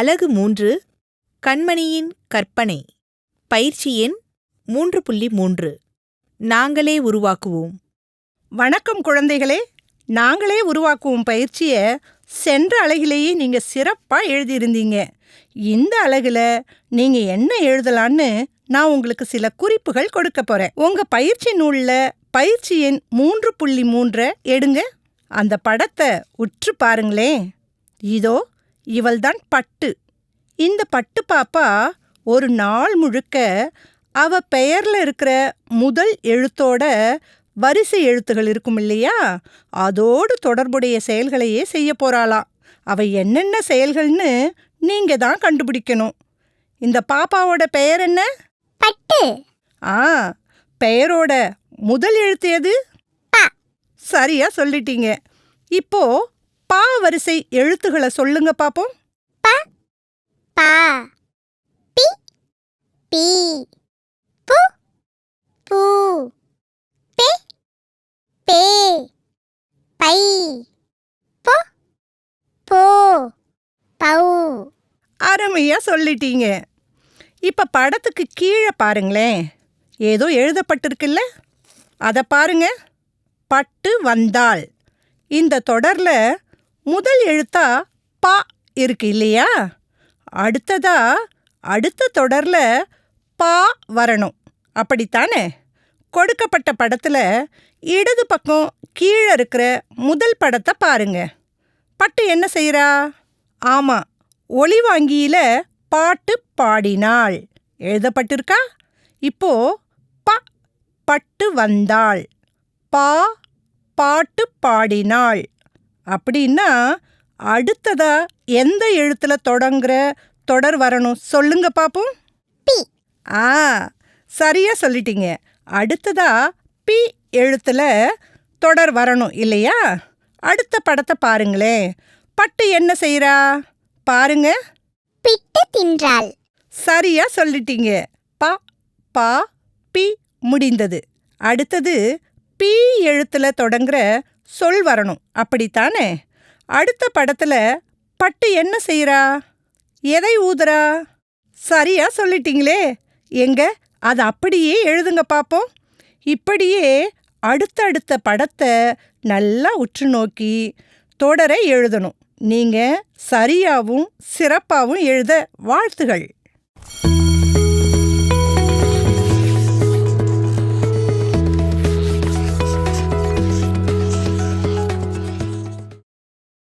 அலகு மூன்று கண்மணியின் கற்பனை. பயிற்சி எண் மூன்று புள்ளி மூன்று. நாங்களே உருவாக்குவோம். வணக்கம் குழந்தைகளே. நாங்களே உருவாக்குவோம் பயிற்சியை சென்ற அழகிலேயே நீங்கள் சிறப்பாக எழுதியிருந்தீங்க. இந்த அழகில் நீங்கள் என்ன எழுதலான்னு நான் உங்களுக்கு சில குறிப்புகள் கொடுக்க போகிறேன் உங்கள் பயிற்சி நூலில் பயிற்சி எண் மூன்று புள்ளி மூன்றை எடுங்க. அந்த படத்தை உற்று பாருங்களேன். இதோ இவள்தான் பட்டு. இந்த பட்டு பாப்பா ஒரு நாள் முழுக்க அவ பெயர்ல இருக்கிற முதல் எழுத்தோட வரிசை எழுத்துகள் இருக்கும் இல்லையா? அதோடு தொடர்புடைய செயல்களையே செய்ய போறாளாம் அவ என்னென்ன செயல்கள்னு நீங்க தான் கண்டுபிடிக்கணும். இந்த பாப்பாவோட பெயர் என்ன? பட்டு. ஆ பெயரோட முதல் எழுத்து எது? சரியா சொல்லிட்டீங்க. இப்போ பா வரிசை எழுத்துக்களை சொல்லுங்க பாப்போம். பா பி பி பு பூ பே பே பை பொ போ பௌ. அருமையா சொல்லிட்டீங்க. இப்ப படத்துக்கு கீழே பாருங்களேன். ஏதோ எழுதப்பட்டிருக்குல்ல? அதை பாருங்க. பட்டு வந்தாள். இந்த தொடர்ல முதல் எழுத்தா பா இருக்கு இல்லையா? அடுத்ததா அடுத்த தொடர்ல பா வரணும். அப்படித்தானே? கொடுக்கப்பட்ட படத்துல இடது பக்கம் கீழே இருக்கிற முதல் படத்தை பாருங்க. பட்டு என்ன செய்கிறா ஆமா ஒளிவாங்கியில் பாட்டு பாடினாள். எழுதப்பட்டிருக்கா? இப்போ ப பட்டு வந்தாள். பா பாட்டு பாடினாள். அப்படின்னா அடுத்ததா எந்த எழுத்துல தொடங்குற தொடர் வரணும்? சொல்லுங்க பாப்போம். பி. ஆ சரியா சொல்லிட்டீங்க. அடுத்ததா பி எழுத்துல தொடர் வரணும் இல்லையா? அடுத்த படத்தை பாருங்களேன். பட்டு என்ன செய்றா? பாருங்க. பிட்டு தின்றாள். சரியா சொல்லிட்டீங்க. பா பா பி முடிந்தது. அடுத்தது பி எழுத்துல தொடங்குற சொல் வரணும். அப்படித்தானே? அடுத்த படத்துல பட்டு என்ன செய்யறா எதை ஊதுறா? சரியா சொல்லிட்டீங்களே. எங்க? அது அப்படியே எழுதுங்க பாப்போம். இப்படியே அடுத்தடுத்த படத்தை நல்லா உற்று நோக்கி தொடரை எழுதணும். நீங்க சரியாவும் சிறப்பாகவும் எழுத வாழ்த்துகள்.